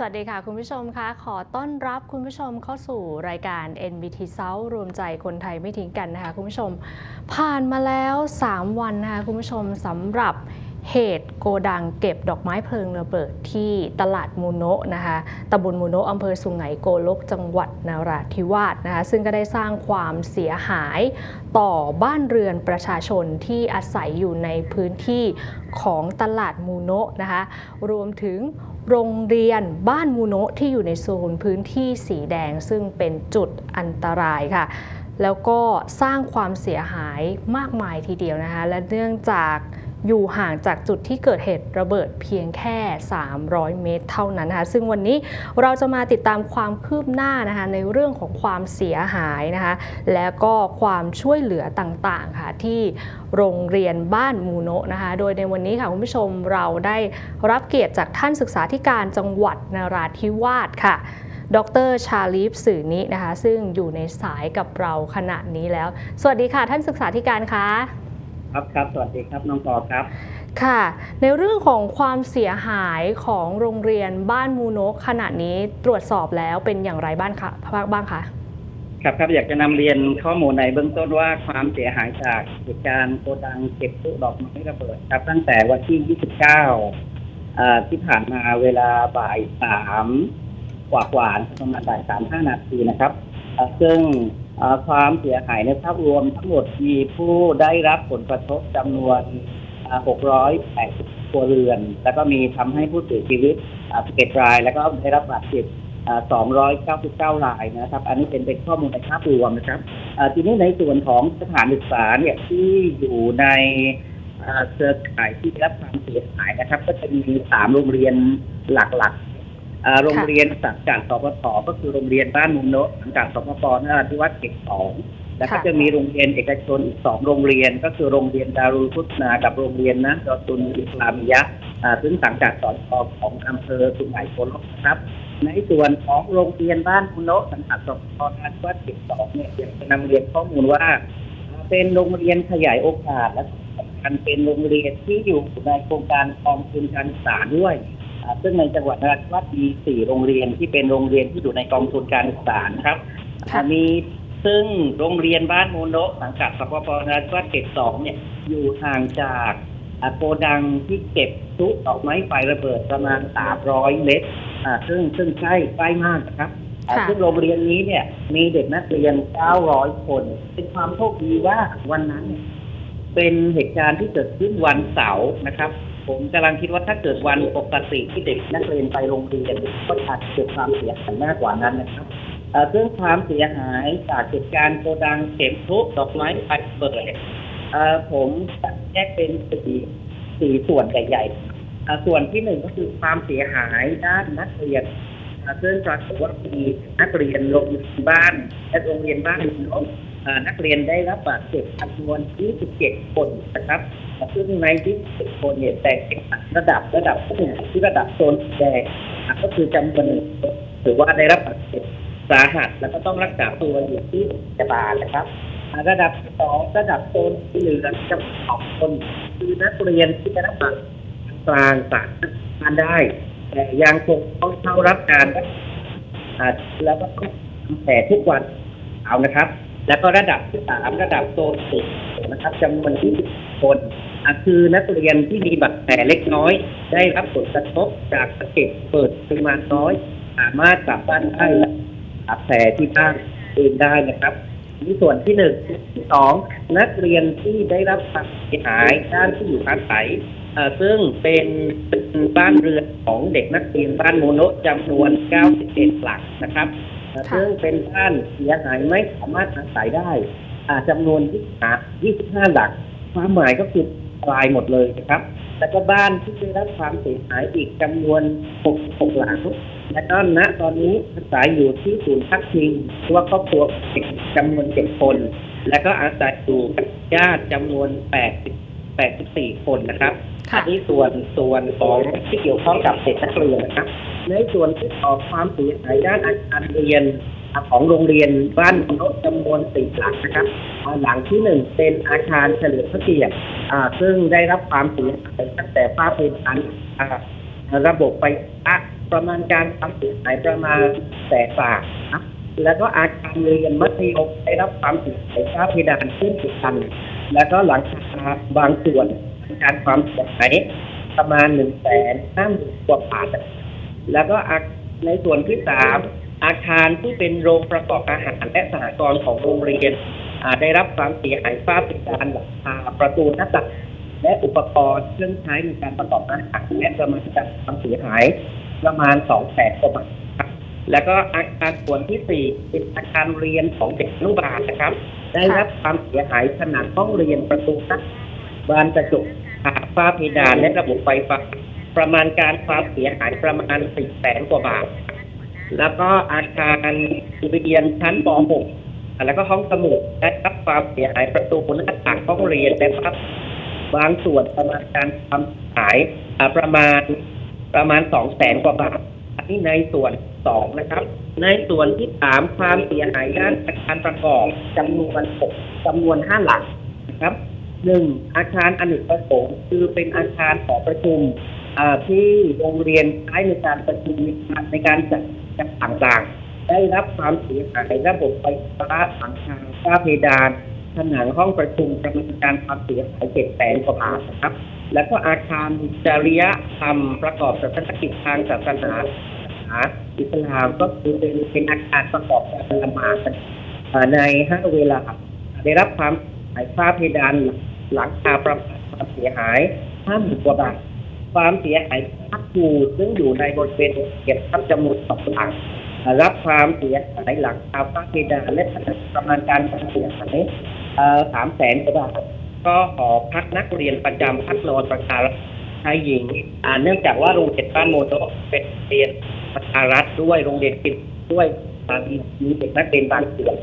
สวัสดีค่ะ คุณผู้ชมคะขอต้อนรับคุณผู้ชมเข้าสู่รายการ NBT South รวมใจคนไทยไม่ทิ้งกันนะคะคุณผู้ชม ผ่านมาแล้ว 3 วันนะคะคุณผู้ชมสำหรับเหตุโกดังเก็บดอกไม้เพลิงระเบิดที่ตลาดมูโนะนะคะตำบลมูโนะอำเภอสุงไหงโกลกจังหวัดนราธิวาสนะคะ ซึ่งก็ได้สร้างความเสียหายต่อบ้านเรือนประชาชนที่อาศัยอยู่ในพื้นที่ของตลาดมูโนะนะคะ รวมถึง โรงเรียนบ้านมูโนะที่อยู่ในโซนพื้นที่สีแดงซึ่งเป็นจุดอันตรายค่ะ แล้วก็สร้างความเสียหายมากมายทีเดียวนะคะ และเนื่องจาก อยู่ห่างจากจุดที่เกิดเหตุระเบิดเพียงแค่ 300 เมตร เท่านั้นนะคะ ซึ่งวันนี้เราจะมาติดตามความคืบหน้านะคะในเรื่องของความเสียหายนะคะ และก็ความช่วยเหลือต่างๆค่ะที่โรงเรียนบ้านมูโนะนะคะ โดยในวันนี้ค่ะคุณผู้ชมเราได้รับเกียรติจากท่านศึกษาธิการจังหวัดนราธิวาสค่ะดรชาลีฟสื่อนี้นะคะ ซึ่งอยู่ในสายกับเราขณะนี้แล้ว สวัสดีค่ะท่านศึกษาธิการคะ ครับครับสวัสดีครับน้องปอครับ ค่ะ ในเรื่องของความเสียหายของโรงเรียนบ้านมูโนะขณะนี้ตรวจสอบแล้วเป็นอย่างไรบ้างคะบ้างคะครับครับอยากจะนำเรียนข้อมูลในเบื้องต้นว่าความเสียหายจากเหตุการณ์โกดังเก็บตู้ดอกไม้ระเบิดครับ ตั้งแต่วันที่ 29อ่าที่ผ่านมาเวลาบ่ายสามกว่ากว่าๆประมาณบ่ายสามห้านาทีนะครับอ่าซึ่งอ่า ความเสียหายในภาพรวมทั้งหมดมีผู้ได้รับผลกระทบจำนวน 680ครัวเรือน แล้วก็มีทำให้ผู้เสียชีวิต 11 ราย แล้วก็ได้รับบาดเจ็บ 299 รายนะครับ อันนี้เป็นเป็นข้อมูลในภาพรวมนะครับ ทีนี้ในส่วนของสถานศึกษาเนี่ยที่อยู่ในเครือข่ายที่ได้รับความเสียหายนะครับ ก็จะมีสามโรงเรียนหลักๆ โรงเรียนสังกัดสปทก็คือโรงเรียนบ้านมุมโนะสังกัดสปปนราธิวาสเขตสองแล้วก็ค่ะจะมีโรงเรียนเอกชนอีกสองโรงเรียน ก็คือโรงเรียนดารุลพุทธนากับโรงเรียนนะดอตุนอิสลามิยะอ่าซึ่งสังกัดสอนอของอำเภอสุไหงโกลกนะครับ ในส่วนของโรงเรียนบ้านคุณโนะสังกัดสพนาวัดสิบสองเนี่ยอยากจะนำเรียนข้อมูลว่า เป็นโรงเรียนขยายโอกาสและสำคัญเป็นโรงเรียนที่อยู่ในโครงการกองทุนการศึกษาด้วย อ่าซึ่งในจังหวัดนราธิวาสมีสี่โรงเรียนที่เป็นโรงเรียนที่อยู่ในกองทุนการศึกษานะครับค่ะอ่ามีซึ่งโรงเรียนบ้านมูโนะสังกัดสปปนราธิวาสเขตสองเนี่ยอยู่ห่างจากอ่าโกดังที่เก็บพลุดอกไม้ไฟระเบิดประมาณ 300 เมตรอ่าซึ่งซึ่งใกล้ใกล้มากนะครับอ่าค่ะ ซึ่งโรงเรียนนี้เนี่ยมีเด็กนักเรียน 900 คน เป็นความโชคดีว่าวันนั้นเนี่ยเป็นเหตุการณ์ที่เกิดขึ้นวันเสาร์นะครับ ผมกำลังคิดว่าถ้าเกิดวันปกติที่เด็กนักเรียนไปโรงเรียนก็อาจเกิดความเสียหายมากกว่านั้นนะครับเอ่องความเสียหายจากเหตุการณ์โกดังเข็มพลุดอกไม้ไฟเปิดเอ่อผมจะแยกเป็นสี่สี่ส่วนใหญ่ๆส่วนที่หนึ่งก็คือความเสียหายด้านนักเรียนอ่าซึ่งปรากฏว่ามีนักเรียนโรงเรียนบ้านและโรงเรียนบ้านน้องอ่า นักเรียนได้รับบาดเจ็บจำนวน 27 คนนะครับซึ่งใน27คนเนี่ยแตกเป็นระดับระดับที่หนึ่งที่ระดับโซนแดงก็คือจำนวนหนึ่งถือว่าได้รับบาดเจ็บสาหัสแล้วก็ต้องรักษาตัวอยู่ที่โรงพยาบาลนะครับ ระดับสองระดับโซนที่เหลือจำนวนสองคน คือนักเรียนที่ได้รับบาดเจ็บกลางสารทานได้ แต่ยังคงต้องเข้ารับการแล้วก็ต้องทำแผลทุกวันเอานะครับ แล้วก็ระดับที่สามระดับโซนสินะครับจำนวนที่คนคือนักเรียนที่มีบาดแผลเล็กน้อย ได้รับผลกระทบจากสะเก็ดเปิดปริมาณน้อย สามารถกลับบ้านได้และรักษาแผลที่บ้านเองได้นะครับนี่ส่วนที่หนึ่งที่สองนักเรียนที่ได้รับความเสียหายด้านที่อยู่อาศัยเอ่อซึ่งเป็นเป็นบ้านเรือนของเด็กนักเรียนบ้านโมโนจำนวน 91 หลังนะครับ ซึ่งเป็นบ้านเสียหายไม่สามารถอาศัยได้อ่าจำนวน25 หลังความหมายก็คือตายหมดเลยนะครับ แล้วก็บ้านที่ได้รับความเสียหายอีกจำนวน66หลังและก็ณตอนนี้อาศัยอยู่ที่ศูนย์พักพิงเพราะว่าครอบครัวเด็กจำนวน7คน และก็อาศัยอยู่กับญาติจำนวน80 84คนนะครับค่ะอันนี้ส่วนส่วนของที่เกี่ยวข้องกับเด็กนักเรียนนะครับ ในส่วนที่ต่อความเสียหายด้านอาคารเรียนของโรงเรียนบ้านโนตจำนวนสี่หลังนะครับ หลังที่หนึ่งเป็นอาคารเฉลิมพระเกียรติซึ่งได้รับความเสียหายตั้งแต่ฝ้าเพดานระบบไฟฟ้าประมาณการความเสียหายประมาณแสนบาทนะแล้วก็อาคารเรียนมัธยมได้รับความเสียหายฝ้าเพดานขึ้นสิบพันแล้วก็หลังคาบางส่วนการความเสียหายประมาณหนึ่งแสนห้าหมื่นกว่าบาท แล้วก็อาในส่วนที่สามอาคารที่เป็นโรงประกอบอาหารและสหกรณ์ของโรงเรียนได้รับความเสียหายฝ้าเพดานหลังคาประตูหน้าต่างและอุปกรณ์เครื่องใช้ในการประกอบอาหารและประมาณการความเสียหายประมาณสองแสนกว่าบาทครับแล้วก็อาคารส่วนที่สี่เป็นอาคารเรียนของเด็กนุบาลนะครับ ได้รับความเสียหายผนังห้องเรียนประตูหน้าบานกระจกอ่าฝ้าเพดานและระบบไฟฟ้า ประมาณการความเสียหายประมาณสี่แสนกว่าบาท แล้วก็อาคารเรียนชั้นป .6 แล้วก็ห้องสมุดได้รับความเสียหายประตูหน้าต่างห้องเรียนและครับ บางส่วนประมาณการความเสียหายประมาณประมาณสองแสนกว่าบาทอันนี้ในส่วนสองนะครับ ในส่วนที่สามความเสียหายด้านอาคารประกอบจำนวนหกจำนวนห้าหลักนะครับหนึ่งอาคารอเนกประสงค์คือเป็นอาคารหอประชุม ที่โรงเรียนใช้ในการประชุมในการจัดจัดต่างๆ ได้รับความเสียหายระบบไฟฟ้าหลังคาฝ้าเพดานผนังห้องประชุมประมาณการความเสียหายเจ็ดแสนกว่าบาทนะครับ แล้วก็อาคารจริยธรรมประกอบศาสนกิจทางศาสนาศาสนาอิสลามก็คือเป็นเป็นอาคารประกอบการละหมาดในห้าเวลา ได้รับความหายฝ้าเพดานหลังคาประมาณความเสียหายห้าหมื่นกว่าบาท ความเสียหายพักอยู่ซึ่งอยู่ในบริเวณเก็บทับจมูกสองหลังรับความเสียหายหลังคาฟ้าเพดานและประมาณการความเสียหายสามแสนกว่าบาทก็หอพักนักเรียนประจำพักนอนประชารชายหญิงเนื่องจากว่าโรงเรียนบ้านโมโนเป็นโรงเรียนประชารัฐด้วยโรงเรียนปิดด้วยมีเด็กนักเรียนบางส่วน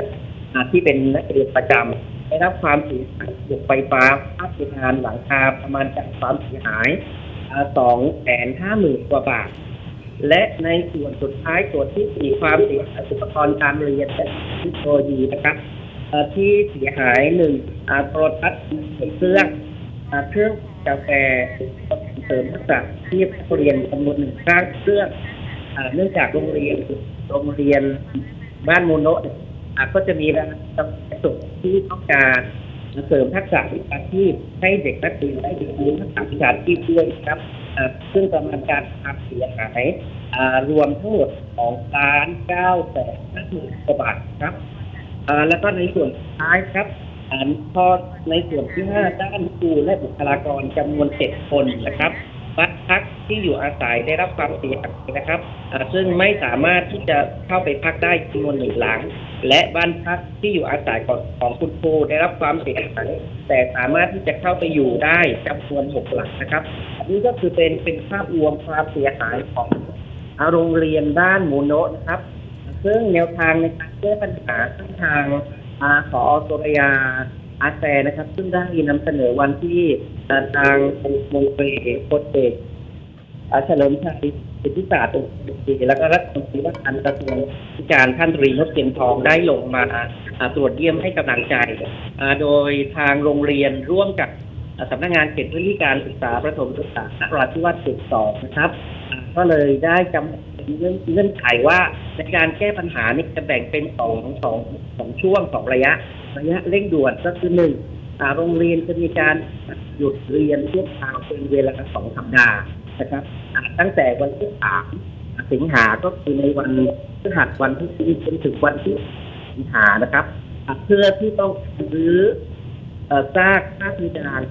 ที่เป็นนักเรียนประจำได้รับความเสียหายระบบไฟฟ้าภาคเพดานหลังคาประมาณการความเสียหาย สองแสนห้าหมื่นกว่าบาท และในส่วนสุดท้ายส่วนที่สี่ความเสียหายอุปกรณ์การเรียนและเทคโนโลยีนะครับที่เสียหายหนึ่งอ่าโทรทัศน์เครื่องเครื่องกาแฟเสริมทักษะที่นักเรียนจำนวนหนึ่งข้งเครื่องเนื่องจากโรงเรียนโรงเรียนบ้านโมโนะเนี่ยอ่าก็จะมีร้านกาแฟสดที่ต้องการ เสริมทักษะวิชาชีพให้เด็กนักเรียนได้เรียนรู้ทักษะวิชาชีพด้วยครับซึ่งประมาณการความเสียหายรวมทั้งหมดของล้านเก้าแสนห้าหมื่นกว่าบาทครับแล้วก็ในส่วนท้ายครับอ่าพอในส่วนที่ห้าด้านครูและบุคลากรจำนวนเจ็ดคนนะครับ บ้านพักที่อยู่อาศัยได้รับความเสียหายนะครับ ซึ่งไม่สามารถที่จะเข้าไปพักได้จำนวนหนึ่งหลัง และบ้านพักที่อยู่อาศัยของของคุณครูได้รับความเสียหายแต่สามารถที่จะเข้าไปอยู่ได้จำนวนหกหลังนะครับอันนี้ก็คือเป็นเป็นภาพรวมความเสียหายของโรงเรียนบ้านโมโนนะครับ ซึ่งแนวทางในการแก้ปัญหาทั้งทางอาขอโซรยา อาแซนะครับ ซึ่งได้นำเสนอวันที่ทางมงเปโคตเอกอาเฉลิมชัยสิทธิศาสตร์องค์ดีแล้วก็รัฐมนตรีว่าการกระทรวงวิการท่านตรีนพเทียนทองได้ลงมาตรวจเยี่ยมให้กำลังใจ โดยทางโรงเรียนร่วมกับสำนักงานเขตพื้นที่การศึกษาประถมศึกษานราธิวาสเขตสองนะครับ ก็เลยได้กำ เงื่อนเงื่อนไขว่าในการแก้ปัญหานี่จะแบ่งเป็นสองสองสองช่วงสองระยะ ระยะเร่งด่วนก็คือหนึ่งโรงเรียนจะมีการหยุดเรียนชั่วคราวเป็นเวลาสองสัปดาห์นะครับตั้งแต่วันที่สามสิงหาก็คือในวันพฤหัสวันที่สี่จนถึงวันที่สิงหานะครับ เพื่อที่ต้องรื้อซากซากพิดาน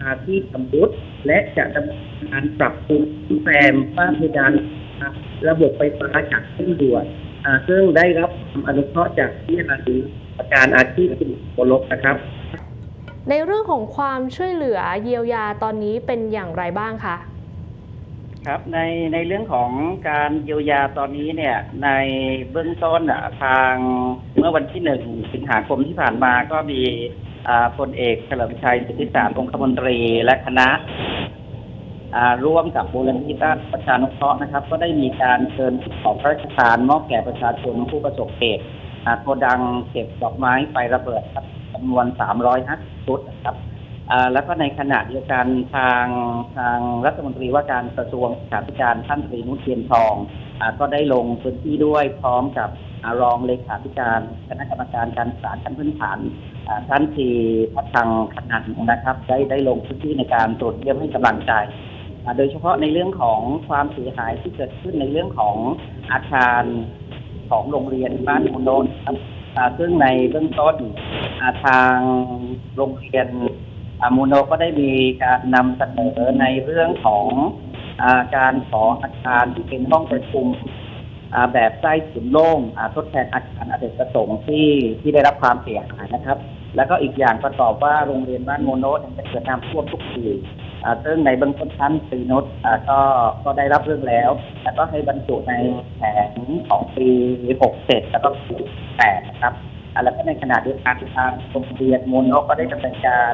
อ่าที่ชำรุดและจะดำเนินการปรับปรุงแซมฝ้าเพดานอ่า ระบบไฟฟ้าจากเครื่องด่วนอ่าซึ่งได้รับความอนุเคราะห์จากที่นาทีประการอาชีพคุณโบลบนะครับ ในเรื่องของความช่วยเหลือเยียวยาตอนนี้เป็นอย่างไรบ้างคะครับในในเรื่องของการเยียวยาตอนนี้เนี่ยในเบื้องต้นอะทางเมื่อวันที่หนึ่งสิงหาคมที่ผ่านมาก็มีอ่าพลเอกเฉลิมชัยสิทธิศาสตร์องคมนตรีและคณะอ่า ร่วมกับมูลนิธิด้านประชานุเคราะห์นะครับ ก็ได้มีการเชิญของพระราชทานมอบแก่ประชาชนผู้ประสบเหตุโกดังเก็บดอกไม้ไฟระเบิดครับจำนวน 350 ชุดนะครับแล้วก็ในขณะเดียวกันทางทางรัฐมนตรีว่าการกระทรวงศึกษาธิการท่านตรีนุชเทียนทองอก็ได้ลงพื้นที่ด้วยพร้อมกับอรองเลขาธิการคณะกรรมการการศึกษาขั้นพื้นฐานท่านทีพัฒงขนันนะครับ ได้ได้ลงพื้นที่ในการตรวจเยี่ยมให้กำลังใจ โดยเฉพาะในเรื่องของความเสียหายที่เกิดขึ้นในเรื่องของอาคารของโรงเรียนบ้านมุนโนนครับซึ่งในเบื้องต้นาทางโรงเรียนมูโนก็ได้มีการนำเสนอในเรื่องของอาการขออาคารที่เป็นห้องประชุมแบบใต้ถุนโล่งทดแทนอาคารอเนกประสงค์ที่ที่ได้รับความเสียหายนะครับ แล้วก็อีกอย่างประกอบว่าโรงเรียนบ้านโมโนเนี่ยจะเกิดน้ำท่วมทุกปีอ่ ซึ่งในเบื้องต้นท่านตรีนุชอ่าก็ก็ได้รับเรื่องแล้ว แล้วก็ให้บรรจุในแผนของปี 67 แล้วก็ปี8นะครับอ่าแล้วก็ในขณะเดียวกันทางโรงเรียนมูลนกก็ได้ดำเนินการ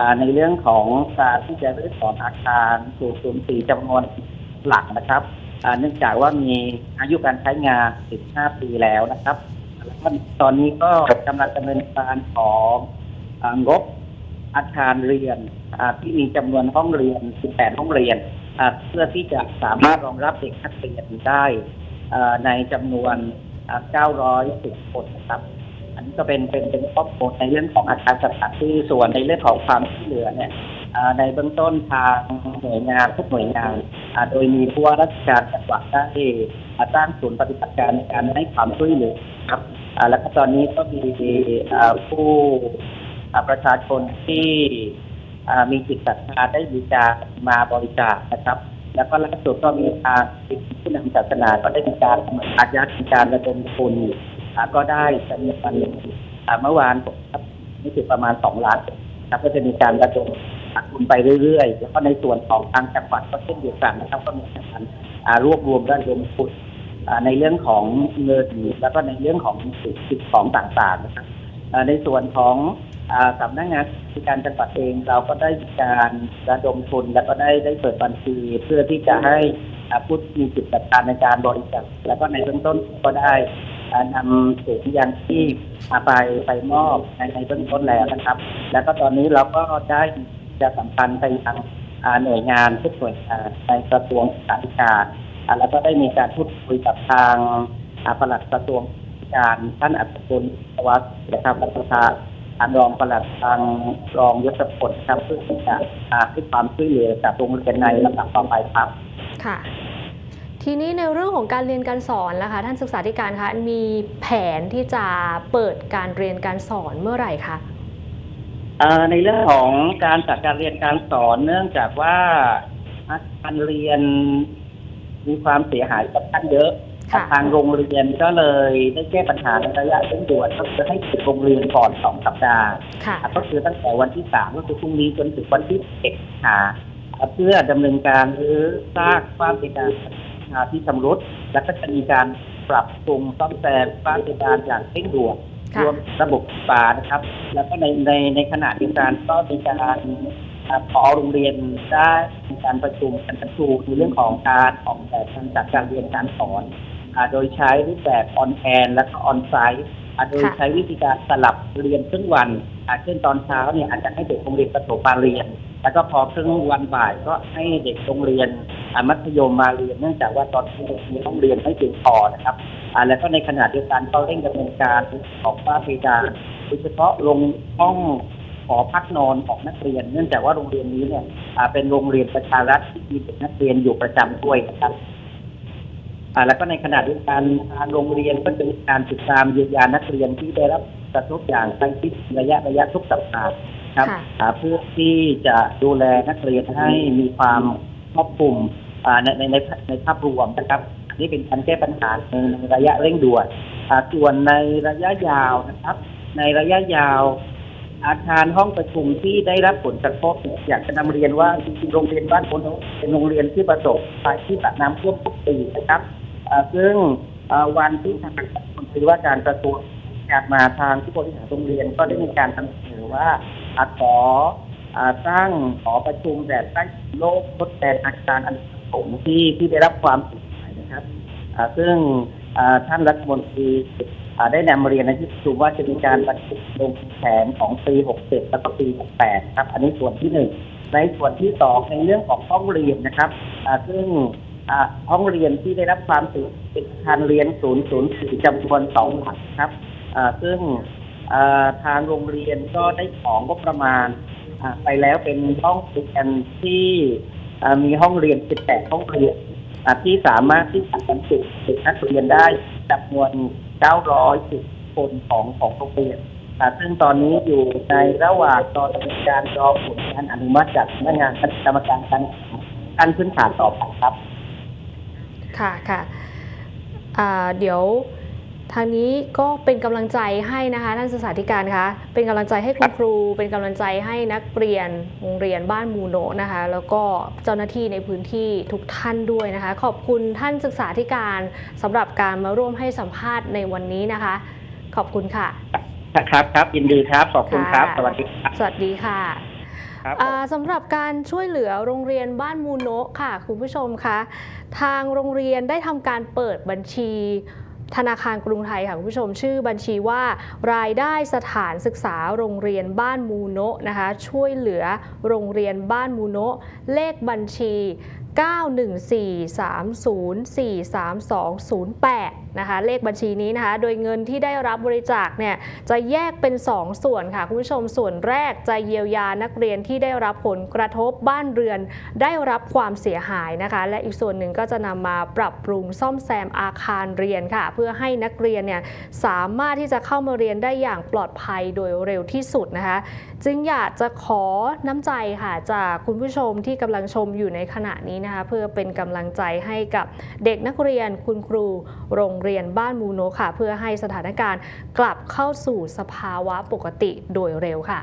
อ่าในเรื่องของการที่จะรื้อถอนอาคารสู่ศูนย์สี่จำนวนหลักนะครับอ่าเนื่องจากว่ามีอายุการใช้งาน 15 ปีแล้วนะครับแล้วก็ตอนนี้ก็กำลังดำเนินการของอ่างบ อาคารเรียนที่มีจำนวนห้องเรียน 18 ห้องเรียน เพื่อที่จะสามารถรองรับเด็กนักเรียนได้ในจำนวน 910 คนนะครับ อันนี้ก็เป็นเป็นเป็นข้อมูลในเรื่องของอาคารสถานที่ส่วนในเรื่องของความช่วยเหลือเนี่ยในเบื้องต้นทางหน่วยงานทุกหน่วยงานโดยมีผู้ว่าราชการจังหวัดได้อ่าตั้งศูนย์ปฏิบัติการในการให้ความช่วยเหลือครับแล้วก็ตอนนี้ก็มีผู้ ประชาชนที่มีจิตศรัทธาได้มีการมาบริจาคนะครับ แล้วก็ล่าสุดก็มีทางผู้นำศาสนาก็ได้มีการอายัดการระดมทุนก็ได้จำนวนเมื่อวานผมครับนี่คือประมาณสองล้านครับก็จะมีการระดมทุนไปเรื่อยๆ แล้วก็ในส่วนของทางจังหวัดก็เช่นเดียวกันนะครับก็มีการรวบรวมระดมทุนในเรื่องของเงินแล้วก็ในเรื่องของสิ่งของต่างๆนะครับในส่วนของ สำนักงานกิจการจังหวัดเองเราก็ได้การระดมทุน แล้วก็ได้ได้เปิดบัญชีเพื่อที่จะให้ผู้ที่มีจิตศรัทธาในการบริจาคแล้วก็ในเบื้องต้นก็ได้นำถุงยางชีพไปไปมอบในในเบื้องต้นแล้วนะครับ แล้วก็ตอนนี้เราก็ได้จะสัมพันธ์ไปทางหน่วยงานทุกหน่วยงานในกระทรวงศึกษาธิการอ่าแล้วก็ได้มีการพูดคุยกับทางอ่าปลัดกระทรวงกาธิการท่านอัศกุลวัฒน์นะครับและก็ทาางรองปลัดทางรองยศพลครับเพื่อที่จะอ่าให้ความช่วยเหลือกับโรงเรียนในลำดับต่อไปครับค่ะ ทีนี้ในเรื่องของการเรียนการสอนล่ะคะท่านศึกษาธิการคะมีแผนที่จะเปิดการเรียนการสอนเมื่อไหร่คะเอ่อในเรื่องของการจัดการเรียนการสอนเนื่องจากว่าอาคารเรียนมีความเสียหายกับท่านเยอะ ค่ะทางโรงเรียนก็เลยได้แก้ปัญหาในระยะเร่งด่วนก็คือให้ปิดโรงเรียนก่อนสองสัปดาห์ค่ะก็คือตั้งแต่วันที่สามก็คือพรุ่งนี้จนถึงวันที่เอ็ดหาเพื่อดำเนินการหรือสร้างความเป็นการที่ชำรุดและก็จะมีการปรับปรุงซ่อมแซมความเป็นการอย่างเร่งด่วนค่ะรวมระบบปลานะครับ แล้วก็ในในในขณะเดียวกันก็มีการอ่าพอโรงเรียนได้มีการประชุมกันประชุมในเรื่องของการออกแบบการจัดการเรียนการสอนอ่า โดยใช้รูปแบบออนแอนและก็ออนไซต์โดยใช้วิธีการสลับเรียนครึ่งวันอ่าเช่นตอนเช้าเนี่ยอาจจะให้เด็กโรงเรียนประถมมาเรียน แล้วก็พอครึ่งวันบ่ายก็ให้เด็กโรงเรียนอ่ามัธยมมาเรียน เนื่องจากว่าตอนนี้มีห้องเรียนไม่เพียงพอนะครับอ่าแล้วก็ในขณะเดียวกันก็เร่งดำเนินการของฝ้าเพดานโดยเฉพาะลงห้องหอพักนอนของนักเรียน เนื่องจากว่าโรงเรียนนี้เนี่ยอ่าเป็นโรงเรียนประชารัฐที่มีเด็กนักเรียนอยู่ประจำด้วยนะครับอ่า แล้วก็ในขณะเดียวกันทางโรงเรียนก็จะมีการติดตามเยียวยานักเรียนที่ได้รับกระทบอย่างใกล้ชิดระยะระยะทุกสัปดาห์ครับค่ะอ่าเพื่อที่จะดูแลนักเรียนให้มีความครอบคลุมอ่าในในในในภาพรวมนะครับนี่เป็นการแก้ปัญหาในระยะเร่งด่วนอ่าส่วนในระยะยาวนะครับ ในระยะยาวอาคารห้องประชุมที่ได้รับผลกระทบเนี่ยอยากจะนำเรียนว่าจริงๆโรงเรียนบ้านโพนเป็นโรงเรียนที่ประสบภัยที่ตัดน้ำท่วมทุกปีนะครับอ่า ซึ่งวันที่ทางรัฐมนตรีว่าการกระทรวงการมาทางผู้บริหารโรงเรียนก็ได้มีการเสนอว่าอาขอสร้างหอประชุมแบบใต้โลกทดแทนอาคารอันสงที่ที่ได้รับความเสียหายนะครับซึ่งท่านรัฐมนตรีได้นำเรียนในที่ประชุมว่าจะมีการประชุมลงแผนของปี67แล้วก็ปี68ครับ อันนี้ส่วนที่หนึ่งในส่วนที่สองในเรื่องของห้องเรียนนะครับซึ่ง ห้องเรียนที่ได้รับความสียเป็นอาคารเรียน 004จำนวนสองหลังครับอ่าซึ่งอ่าทางโรงเรียนก็ได้ของงบประมาณอ่าไปแล้วเป็นห้องเรียนที่อ่ามีห้องเรียน 18 ห้องเรียนอ่าที่สามารถที่จะบรรจุเด็กนักเรียนได้จำนวน 910 คนของของโรงเรียนอ่าซึ่งตอนนี้อยู่ในระหว่างตอนดำเนินการรอผลการอนุมัติจากพนักงานคณะกรรมการการขั้นพื้นฐานต่อไปครับ ค่ะค่ะอ่าเดี๋ยวทางนี้ก็เป็นกำลังใจให้นะคะท่านศึกษาธิการคะเป็นกำลังใจให้คุณครู เป็นกำลังใจให้นักเรียนโรงเรียนบ้านมูโนะนะคะ แล้วก็เจ้าหน้าที่ในพื้นที่ทุกท่านด้วยนะคะ ขอบคุณท่านศึกษาธิการสำหรับการมาร่วมให้สัมภาษณ์ในวันนี้นะคะ ขอบคุณค่ะ ครับครับยินดีครับขอบคุณครับค่ะสวัสดีครับสวัสดีค่ะ ครับสำหรับการช่วยเหลือโรงเรียนบ้านมูโนะค่ะ คุณผู้ชมคะทางโรงเรียนได้ทำการเปิดบัญชีธนาคารกรุงไทยค่ะคุณผู้ชมชื่อบัญชีว่ารายได้สถานศึกษาโรงเรียนบ้านมูโนะนะคะ ช่วยเหลือโรงเรียนบ้านมูโนะเลขบัญชี 914304320นะคะเลขบัญชีนี้นะคะ โดยเงินที่ได้รับบริจาคเนี่ยจะแยกเป็น 2 ส่วนค่ะคุณผู้ชมส่วนแรกจะเยียวยานักเรียนที่ได้รับผลกระทบบ้านเรือน ได้รับความเสียหายนะคะ และอีกส่วนหนึ่งก็จะนำมาปรับปรุงซ่อมแซมอาคารเรียนค่ะ เพื่อให้นักเรียนเนี่ยสามารถที่จะเข้ามาเรียนได้อย่างปลอดภัยโดยเร็วที่สุดนะคะ จึงอยากจะขอน้ำใจค่ะจากคุณผู้ชมที่กำลังชมอยู่ในขณะนี้นะคะเพื่อเป็นกำลังใจให้กับเด็กนักเรียนคุณครูโรงเรียนบ้านมูโนค่ะ เพื่อให้สถานการณ์กลับเข้าสู่สภาวะปกติโดยเร็วค่ะ